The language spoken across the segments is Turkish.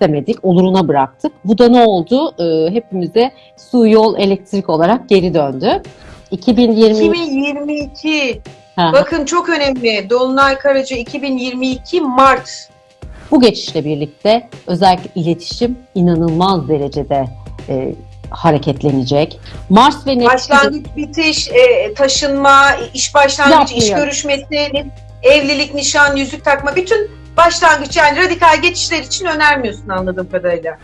istemedik, oluruna bıraktık. Bu da ne oldu? Ee, hepimize su, yol, elektrik olarak geri döndü. 2020 2022. Ha, Bakın çok önemli. Dolunay Karaca 2022 Mart. bu geçişle birlikte özellikle iletişim inanılmaz derecede e, hareketlenecek. Mars ve Neptün Başlangıç, bitiş, e, taşınma, iş başlangıcı, iş görüşmesi, evlilik, nişan, yüzük takma. Bütün başlangıç yani radikal geçişler için önermiyorsun anladığım kadarıyla.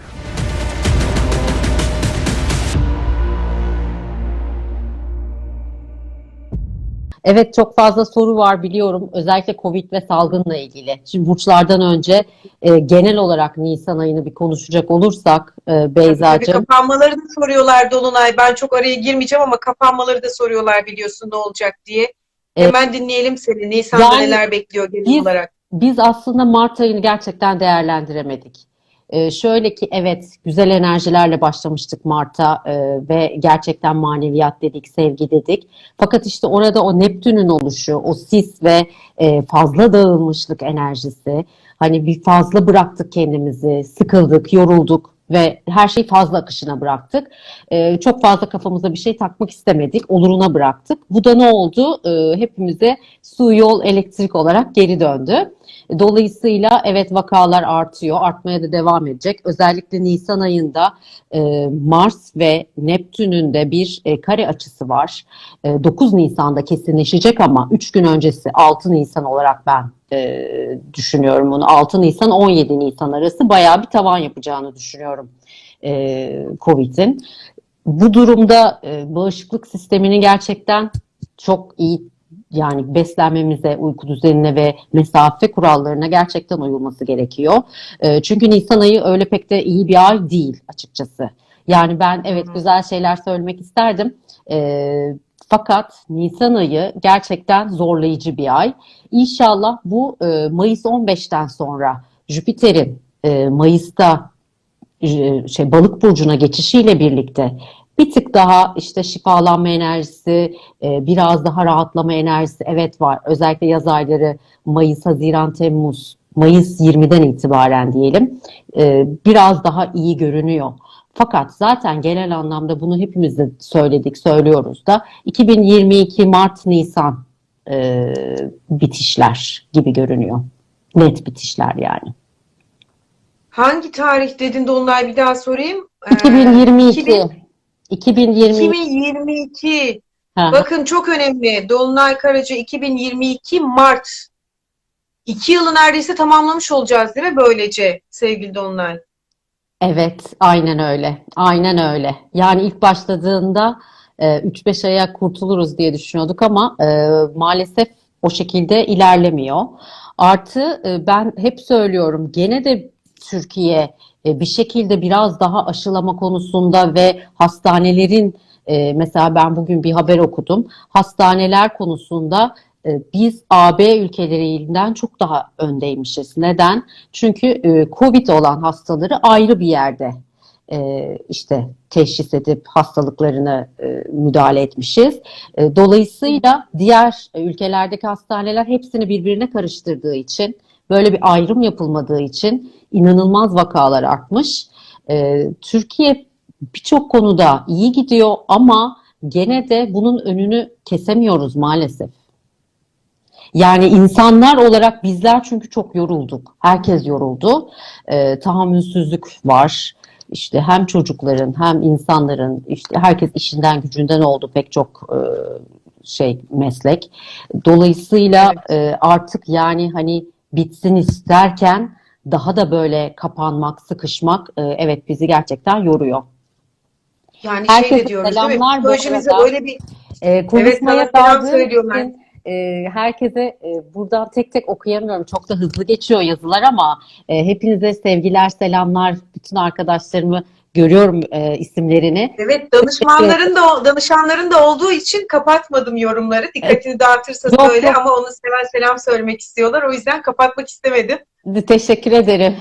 Evet çok fazla soru var biliyorum. Özellikle Covid ve salgınla ilgili. Şimdi burçlardan önce e, genel olarak Nisan ayını bir konuşacak olursak e, Tabii Beyza'cığım. kapanmaları da soruyorlar Dolunay. Ben çok araya girmeyeceğim ama kapanmaları da soruyorlar biliyorsun ne olacak diye. Evet. Hemen dinleyelim seni. Nisan'da Yani neler bekliyor genel biz- olarak? Biz aslında Mart ayını gerçekten değerlendiremedik. Ee, şöyle ki evet güzel enerjilerle başlamıştık Mart'a e, ve gerçekten maneviyat dedik, sevgi dedik. Fakat işte orada o Neptün'ün oluşu, o sis ve e, fazla dağılmışlık enerjisi, hani bir fazla bıraktık kendimizi, sıkıldık, yorulduk ve her şeyi fazla akışına bıraktık. Ee, çok fazla kafamıza bir şey takmak istemedik, oluruna bıraktık. Bu da ne oldu? Ee, hepimize su, yol, elektrik olarak geri döndü. Dolayısıyla evet vakalar artıyor, artmaya da devam edecek. Özellikle Nisan ayında e, Mars ve Neptün'ün de bir e, kare açısı var. E, 9 Nisan'da kesinleşecek ama 3 gün öncesi 6 Nisan olarak ben e, düşünüyorum bunu. 6 Nisan 17 Nisan arası bayağı bir tavan yapacağını düşünüyorum e, Covid'in. Bu durumda e, bağışıklık sisteminin gerçekten çok iyi yani beslenmemize, uyku düzenine ve mesafe kurallarına gerçekten uyulması gerekiyor. E, çünkü Nisan ayı öyle pek de iyi bir ay değil açıkçası. Yani ben evet güzel şeyler söylemek isterdim. E, fakat Nisan ayı gerçekten zorlayıcı bir ay. İnşallah bu e, Mayıs 15'ten sonra Jüpiter'in e, Mayıs'ta e, şey balık burcuna geçişiyle birlikte bir tık daha işte şifalanma enerjisi, e, biraz daha rahatlama enerjisi evet var. Özellikle yaz ayları Mayıs, Haziran, Temmuz, Mayıs 20'den itibaren diyelim e, biraz daha iyi görünüyor. Fakat zaten genel anlamda bunu hepimiz de söyledik, söylüyoruz da 2022 Mart, Nisan e, bitişler gibi görünüyor. Net bitişler yani. Hangi tarih dedin Dolunay bir daha sorayım. Ee, 2022. 2000 2022. 2022. Ha. Bakın çok önemli. Dolunay Karaca 2022 Mart. İki yılı neredeyse tamamlamış olacağız değil mi böylece sevgili Dolunay? Evet, aynen öyle. Aynen öyle. Yani ilk başladığında e, 3-5 aya kurtuluruz diye düşünüyorduk ama e, maalesef o şekilde ilerlemiyor. Artı e, ben hep söylüyorum gene de Türkiye e, bir şekilde biraz daha aşılama konusunda ve hastanelerin mesela ben bugün bir haber okudum. Hastaneler konusunda biz AB ülkelerinden çok daha öndeymişiz. Neden? Çünkü e, Covid olan hastaları ayrı bir yerde e, işte teşhis edip hastalıklarını e, müdahale etmişiz. E, dolayısıyla diğer e, ülkelerdeki hastaneler hepsini birbirine karıştırdığı için, böyle bir ayrım yapılmadığı için inanılmaz vakalar artmış. E, Türkiye birçok konuda iyi gidiyor ama gene de bunun önünü kesemiyoruz maalesef. Yani insanlar olarak bizler çünkü çok yorulduk. Herkes yoruldu. Ee, tahammülsüzlük var. İşte hem çocukların hem insanların işte herkes işinden gücünden oldu pek çok e, şey meslek. Dolayısıyla e, artık yani hani bitsin isterken daha da böyle kapanmak, sıkışmak e, evet bizi gerçekten yoruyor. Yani şey Herkese de diyoruz değil mi? selamlar Projemize arada. öyle bir E, konuşmaya Evet, selam daldığım söylüyorlar. E, herkese e, buradan tek tek okuyamıyorum. Çok da hızlı geçiyor yazılar ama e, hepinize sevgiler, selamlar. Bütün arkadaşlarımı görüyorum e, isimlerini. evet danışmanların da danışanların da olduğu için kapatmadım yorumları. Dikkatini dağıtırsa Yok, söyle yok. ama onu seven selam söylemek istiyorlar. O yüzden kapatmak istemedim. Teşekkür ederim.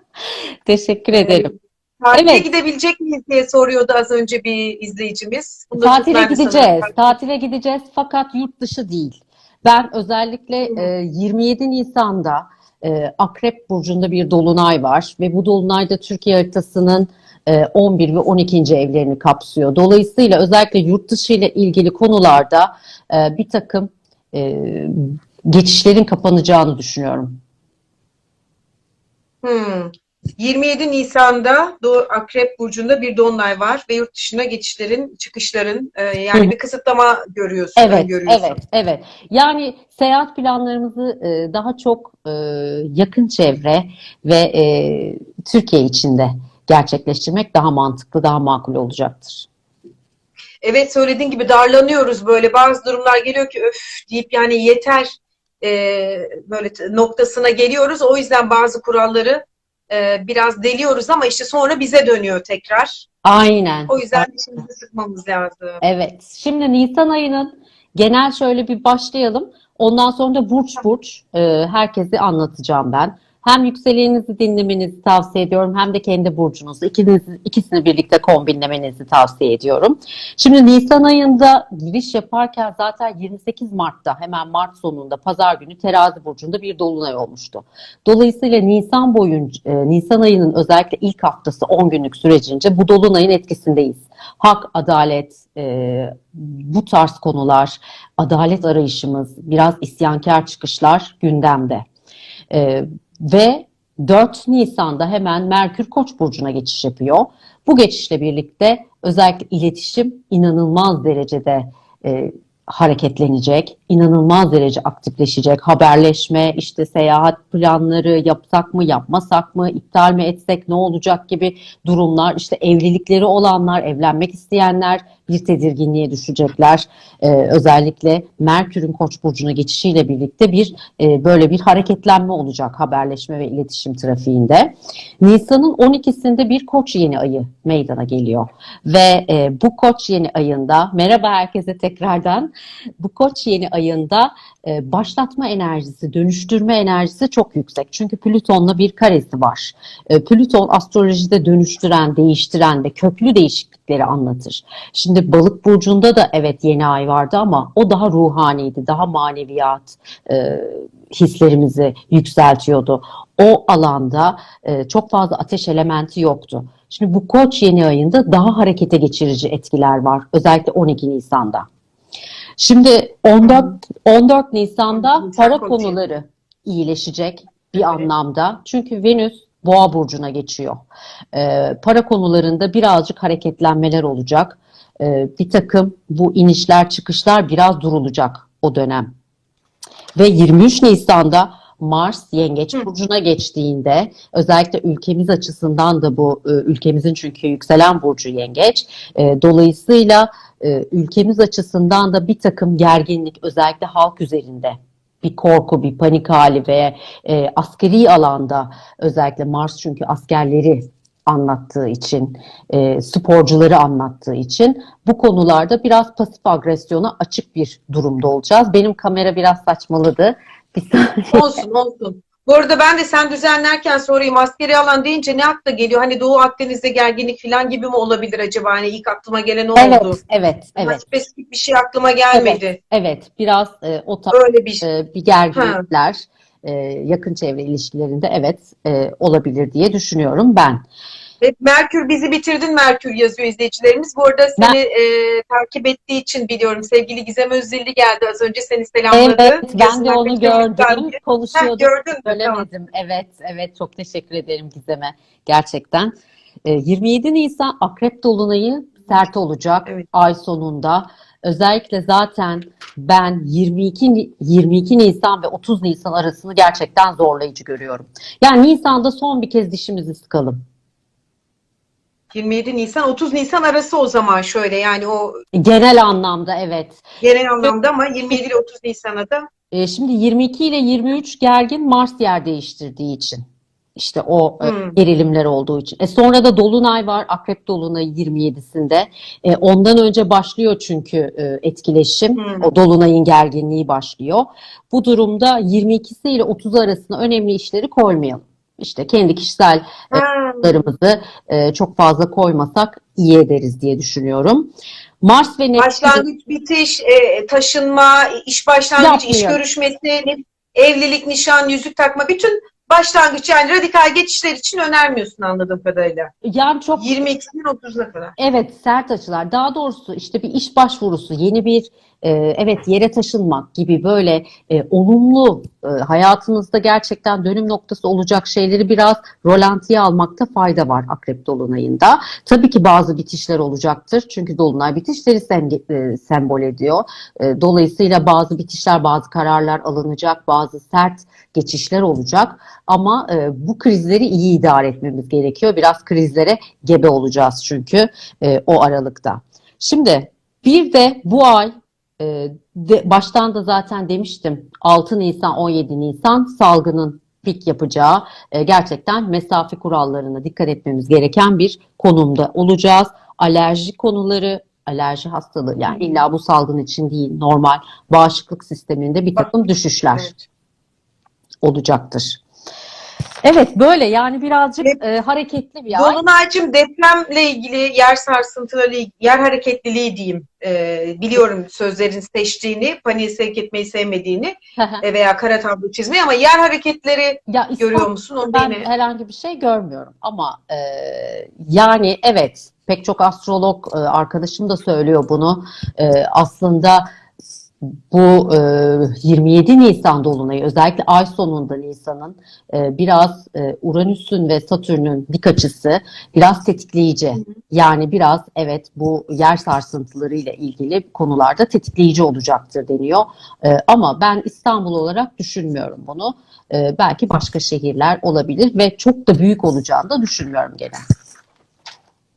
Teşekkür ederim. Tatile Evet. gidebilecek miyiz diye soruyordu az önce bir izleyicimiz. Bunu Tatile gideceğiz. Tatile gideceğiz fakat yurt dışı değil. Ben özellikle e, 27 Nisan'da e, Akrep Burcu'nda bir dolunay var ve bu dolunay da Türkiye haritasının e, 11 ve 12. evlerini kapsıyor. Dolayısıyla özellikle yurt dışı ile ilgili konularda e, bir takım e, geçişlerin kapanacağını düşünüyorum. Hmm. 27 Nisan'da Doğu Akrep Burcu'nda bir dolunay var ve yurt dışına geçişlerin, çıkışların e, yani bir kısıtlama görüyorsun, Evet, görüyorsun. evet, evet. Yani seyahat planlarımızı e, daha çok e, yakın çevre ve e, Türkiye içinde gerçekleştirmek daha mantıklı, daha makul olacaktır. Evet söylediğin gibi darlanıyoruz böyle bazı durumlar geliyor ki öf deyip yani yeter e, böyle noktasına geliyoruz. O yüzden bazı kuralları e, biraz deliyoruz ama işte sonra bize dönüyor tekrar. Aynen. O yüzden dişimizi sıkmamız lazım. Evet. Şimdi Nisan ayının genel şöyle bir başlayalım. Ondan sonra da burç burç e, herkesi anlatacağım ben. Hem yükseleninizi dinlemenizi tavsiye ediyorum hem de kendi burcunuzu ikinizi, ikisini birlikte kombinlemenizi tavsiye ediyorum. Şimdi Nisan ayında giriş yaparken zaten 28 Mart'ta hemen Mart sonunda pazar günü Terazi burcunda bir dolunay olmuştu. Dolayısıyla Nisan boyunca e, Nisan ayının özellikle ilk haftası 10 günlük sürecince bu dolunayın etkisindeyiz. Hak, adalet, e, bu tarz konular, adalet arayışımız, biraz isyankar çıkışlar gündemde. E, ve 4 Nisan'da hemen Merkür Koç burcuna geçiş yapıyor. Bu geçişle birlikte özellikle iletişim inanılmaz derecede e, hareketlenecek, inanılmaz derece aktifleşecek. Haberleşme, işte seyahat planları yapsak mı, yapmasak mı, iptal mi etsek, ne olacak gibi durumlar. İşte evlilikleri olanlar, evlenmek isteyenler bir tedirginliğe düşecekler. Ee, özellikle Merkür'ün Koç burcuna geçişiyle birlikte bir e, böyle bir hareketlenme olacak haberleşme ve iletişim trafiğinde. Nisan'ın 12'sinde bir Koç yeni ayı meydana geliyor ve e, bu Koç yeni ayında merhaba herkese tekrardan. Bu Koç yeni ayında e, başlatma enerjisi, dönüştürme enerjisi çok yüksek. Çünkü Plüton'la bir karesi var. E, Plüton astrolojide dönüştüren, değiştiren ve köklü değişiklikleri anlatır. Şimdi Balık burcunda da evet yeni ay vardı ama o daha ruhaniydi, daha maneviyat e, hislerimizi yükseltiyordu. O alanda e, çok fazla ateş elementi yoktu. Şimdi bu Koç yeni ayında daha harekete geçirici etkiler var. Özellikle 12 Nisan'da. Şimdi 14, 14 Nisan'da Nisan para konuları iyileşecek bir anlamda. Çünkü Venüs Boğa burcuna geçiyor. Ee, para konularında birazcık hareketlenmeler olacak. Ee, bir takım bu inişler çıkışlar biraz durulacak o dönem. Ve 23 Nisan'da Mars Yengeç burcuna geçtiğinde özellikle ülkemiz açısından da bu e, ülkemizin çünkü yükselen burcu Yengeç. E, Dolayısıyla e, ülkemiz açısından da bir takım gerginlik özellikle halk üzerinde bir korku, bir panik hali ve e, askeri alanda özellikle Mars çünkü askerleri anlattığı için, e, sporcuları anlattığı için bu konularda biraz pasif agresyona açık bir durumda olacağız. Benim kamera biraz saçmaladı. Bir saniye. Olsun olsun. Bu arada ben de sen düzenlerken sorayım askeri alan deyince ne akla geliyor? Hani Doğu Akdeniz'de gerginlik falan gibi mi olabilir acaba? Hani ilk aklıma gelen o Evet, oldu. evet, Ama evet, spesifik bir şey aklıma gelmedi. evet. Biraz e, o tarz Öyle bir şey. e, bir gerginlikler e, yakın çevre ilişkilerinde evet e, olabilir diye düşünüyorum ben. Evet, Merkür bizi bitirdin Merkür yazıyor izleyicilerimiz. Bu arada seni e, takip ettiği için biliyorum. Sevgili Gizem Özdilli geldi az önce seni selamladı. Evet, ben de onu gördüm. Heh, Konuşuyorduk. gördün mü? Tamam. Söylemedim. Evet, evet. Çok teşekkür ederim Gizem'e. Gerçekten. Ee, 27 Nisan Akrep Dolunay'ı sert olacak Evet. ay sonunda. Özellikle zaten ben 22 Ni- 22 Nisan ve 30 Nisan arasını gerçekten zorlayıcı görüyorum. Yani Nisan'da son bir kez dişimizi sıkalım. 27 Nisan 30 Nisan arası o zaman şöyle yani o Genel anlamda evet. genel anlamda ama 27 ile 30 Nisan'a da Ee, şimdi 22 ile 23 gergin Mars yer değiştirdiği için. İşte o e, Hmm. gerilimler olduğu için. E sonra da Dolunay var. Akrep Dolunayı 27'sinde. E, ondan önce başlıyor çünkü e, etkileşim. Hmm. O Dolunay'ın gerginliği başlıyor. Bu durumda 22'si ile 30'u arasında önemli işleri koymayalım. İşte kendi kişisel Ha, larımızı e, çok fazla koymasak iyi ederiz diye düşünüyorum. Mars ve Neptün başlangıç, bitiş, e, taşınma, iş başlangıcı, iş Yapmıyor. görüşmesi, ne- evlilik, nişan, yüzük takma bütün başlangıç yani radikal geçişler için önermiyorsun anladığım kadarıyla. Yani çok 22'den 30'una kadar. Evet, sert açılar. Daha doğrusu işte bir iş başvurusu, yeni bir e, evet yere taşınmak gibi böyle e, olumlu e, hayatınızda gerçekten dönüm noktası olacak şeyleri biraz rolantiye almakta fayda var Akrep Dolunay'ında. Tabii ki bazı bitişler olacaktır. Çünkü Dolunay bitişleri sem- e, sembol ediyor. E, dolayısıyla bazı bitişler, bazı kararlar alınacak, bazı sert geçişler olacak. Ama e, bu krizleri iyi idare etmemiz gerekiyor. Biraz krizlere gebe olacağız çünkü e, o aralıkta. Şimdi bir de bu ay e, de, baştan da zaten demiştim 6 Nisan 17 Nisan salgının pik yapacağı e, gerçekten mesafe kurallarına dikkat etmemiz gereken bir konumda olacağız. Alerji konuları alerji hastalığı yani illa bu salgın için değil normal bağışıklık sisteminde bir takım düşüşler Evet. olacaktır. Evet böyle yani birazcık e, hareketli bir ay. Dolunaycığım depremle ilgili yer sarsıntıları, yer hareketliliği diyeyim. Ee, biliyorum sözlerin seçtiğini, paniğe sevk etmeyi sevmediğini e, veya kara tablo çizmeyi ama yer hareketleri ya görüyor musun? Onu Ben yine herhangi bir şey görmüyorum ama e, yani evet pek çok astrolog e, arkadaşım da söylüyor bunu. E, aslında bu e, 27 Nisan dolunayı özellikle ay sonunda Nisan'ın e, biraz e, Uranüs'ün ve Satürn'ün dik açısı biraz tetikleyici. Yani biraz evet bu yer sarsıntılarıyla ilgili konularda tetikleyici olacaktır deniyor. E, ama ben İstanbul olarak düşünmüyorum bunu. E, belki başka şehirler olabilir ve çok da büyük olacağını da düşünmüyorum gene.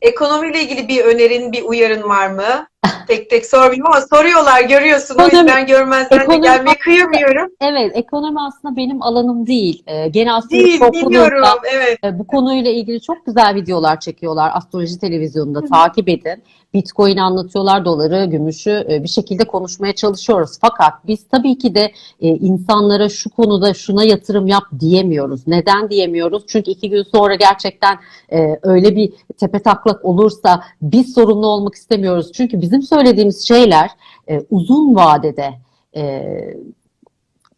ekonomiyle ilgili bir önerin, bir uyarın var mı? Tek tek sormayayım ama soruyorlar görüyorsun. O Ekonomi- yüzden görmezden de ekonomi- gelmeye kıyamıyorum. Evet, ekonomi aslında benim alanım değil. E, gene aslında Değil, bilmiyorum. Evet. E, Bu konuyla ilgili çok güzel videolar çekiyorlar. Astroloji televizyonunda takip edin. Bitcoin anlatıyorlar, doları, gümüşü e, bir şekilde konuşmaya çalışıyoruz. Fakat biz tabii ki de e, insanlara şu konuda şuna yatırım yap diyemiyoruz. Neden diyemiyoruz? Çünkü iki gün sonra gerçekten e, öyle bir tepe taklak olursa biz sorumlu olmak istemiyoruz. Çünkü bizim söylediğimiz şeyler e, uzun vadede e,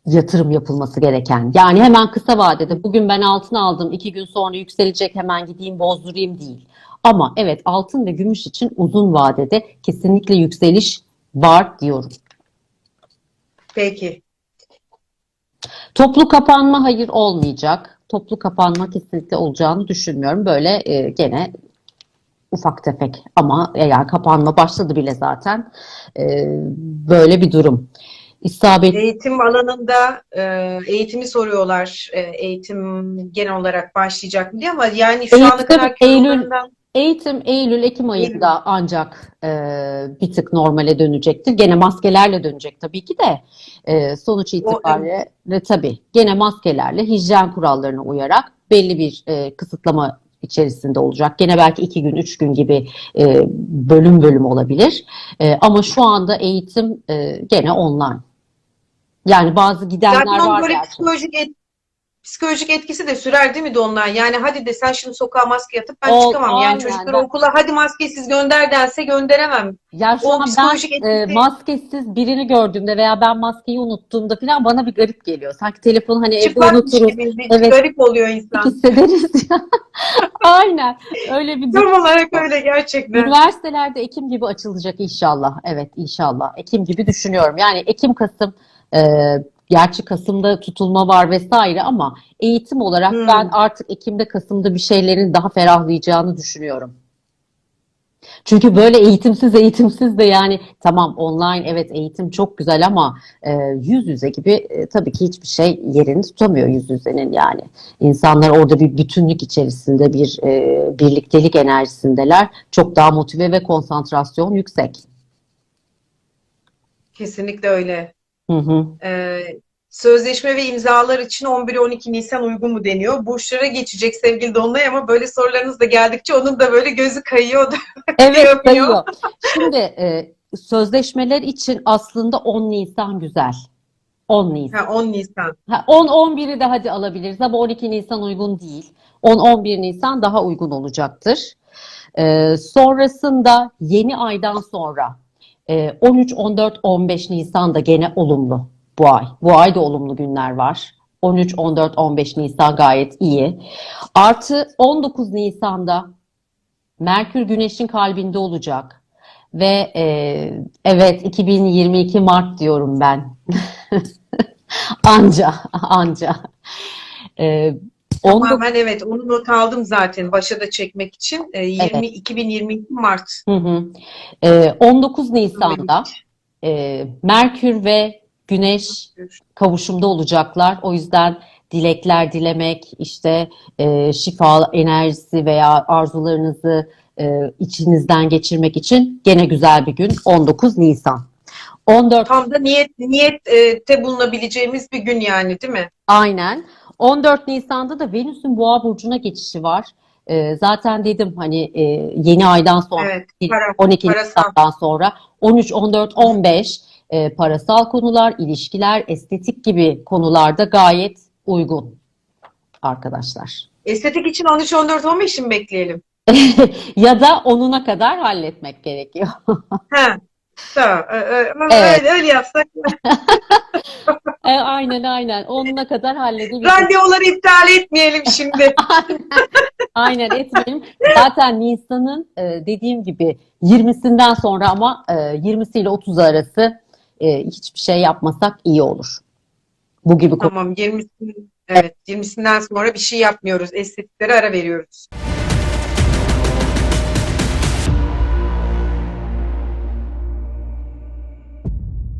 yatırım yapılması gereken. Yani hemen kısa vadede bugün ben altın aldım, iki gün sonra yükselecek hemen gideyim bozdurayım değil. Ama evet altın ve gümüş için uzun vadede kesinlikle yükseliş var diyorum. Peki. Toplu kapanma hayır olmayacak. Toplu kapanma kesinlikle olacağını düşünmüyorum. Böyle e, gene ufak tefek ama eğer kapanma başladı bile zaten e, böyle bir durum. İsabet Eğitim alanında e, eğitimi soruyorlar. E, eğitim genel olarak başlayacak mı diye ama yani şu ana Eğitim, kadar Eylül, Eğitim Eylül, Ekim ayında ancak e, bir tık normale dönecektir. Gene maskelerle dönecek tabii ki de. E, sonuç itibariyle tabii gene maskelerle hijyen kurallarına uyarak belli bir e, kısıtlama içerisinde olacak. Gene belki iki gün, üç gün gibi e, bölüm bölüm olabilir. E, ama şu anda eğitim e, gene online. Yani bazı gidenler Zaten var böyle gerçi. psikolojik, psikolojik etkisi de sürer değil mi Donlar? Yani hadi de sen şimdi sokağa maske yatıp ben Ol- çıkamam. Yani çocukları Ben- okula hadi maskesiz gönder dense gönderemem. Ya şu O an ben psikolojik e, etkisi- maskesiz birini gördüğümde veya ben maskeyi unuttuğumda falan bana bir garip geliyor. Sanki telefonu hani evde Çıplakmış unuturuz. gibi bir Evet. garip oluyor insan. hissederiz ya. Aynen. Öyle bir durum. Tam olarak öyle gerçekten. Üniversitelerde Ekim gibi açılacak inşallah. Evet inşallah. Ekim gibi düşünüyorum. Yani Ekim, Kasım e, gerçi Kasım'da tutulma var vesaire ama eğitim olarak Hmm. ben artık Ekim'de, Kasım'da bir şeylerin daha ferahlayacağını düşünüyorum. Çünkü böyle eğitimsiz eğitimsiz de yani tamam online evet eğitim çok güzel ama e, yüz yüze gibi e, tabii ki hiçbir şey yerini tutamıyor yüz yüzenin yani. İnsanlar orada bir bütünlük içerisinde bir e, birliktelik enerjisindeler. Çok daha motive ve konsantrasyon yüksek. Kesinlikle öyle. Hı hı. Ee, sözleşme ve imzalar için 11-12 Nisan uygun mu deniyor? Burçlara geçecek sevgili Dolunay ama böyle sorularınız da geldikçe onun da böyle gözü kayıyor. Evet sayıyor. Şimdi e, sözleşmeler için aslında 10 Nisan güzel. 10 Nisan. Ha, 10 Nisan. Ha, 10-11'i de hadi alabiliriz ama 12 Nisan uygun değil. 10-11 Nisan daha uygun olacaktır. Ee, sonrasında yeni aydan sonra e, 13, 14, 15 Nisan da gene olumlu bu ay. Bu ay da olumlu günler var. 13, 14, 15 Nisan gayet iyi. Artı 19 Nisan'da Merkür Güneş'in kalbinde olacak. Ve e, evet 2022 Mart diyorum ben. Anca, anca. E, 19 Tamamen evet onu not aldım zaten başa da çekmek için. E, 20 2022 Mart. Hı hı. Ee, 19 Nisan'da e, Merkür ve Güneş kavuşumda olacaklar. O yüzden dilekler dilemek, işte e, şifa enerjisi veya arzularınızı e, içinizden geçirmek için gene güzel bir gün 19 Nisan. 14 Tam da niyet niyette bulunabileceğimiz bir gün yani değil mi? Aynen. 14 Nisan'da da Venüs'ün Boğa burcuna geçişi var. Ee, zaten dedim hani e, yeni aydan sonra Evet. Para, 12 parasal. Nisan'dan sonra 13, 14, 15 e, parasal konular, ilişkiler, estetik gibi konularda gayet uygun arkadaşlar. Estetik için 13 14 15 mi bekleyelim? Ya da onuna kadar halletmek gerekiyor. Ha. Tamam. E, Evet. Öyle, öyle yapsak E, aynen aynen. Onuna kadar halledebiliriz. randevuları iptal etmeyelim şimdi. Aynen etmeyelim. Zaten Nisan'ın e, dediğim gibi 20'sinden sonra ama e, 20'si ile 30 arası e, hiçbir şey yapmasak iyi olur. Bu gibi tamam 20'sinden evet 20'sinden sonra bir şey yapmıyoruz. Estetiklere ara veriyoruz.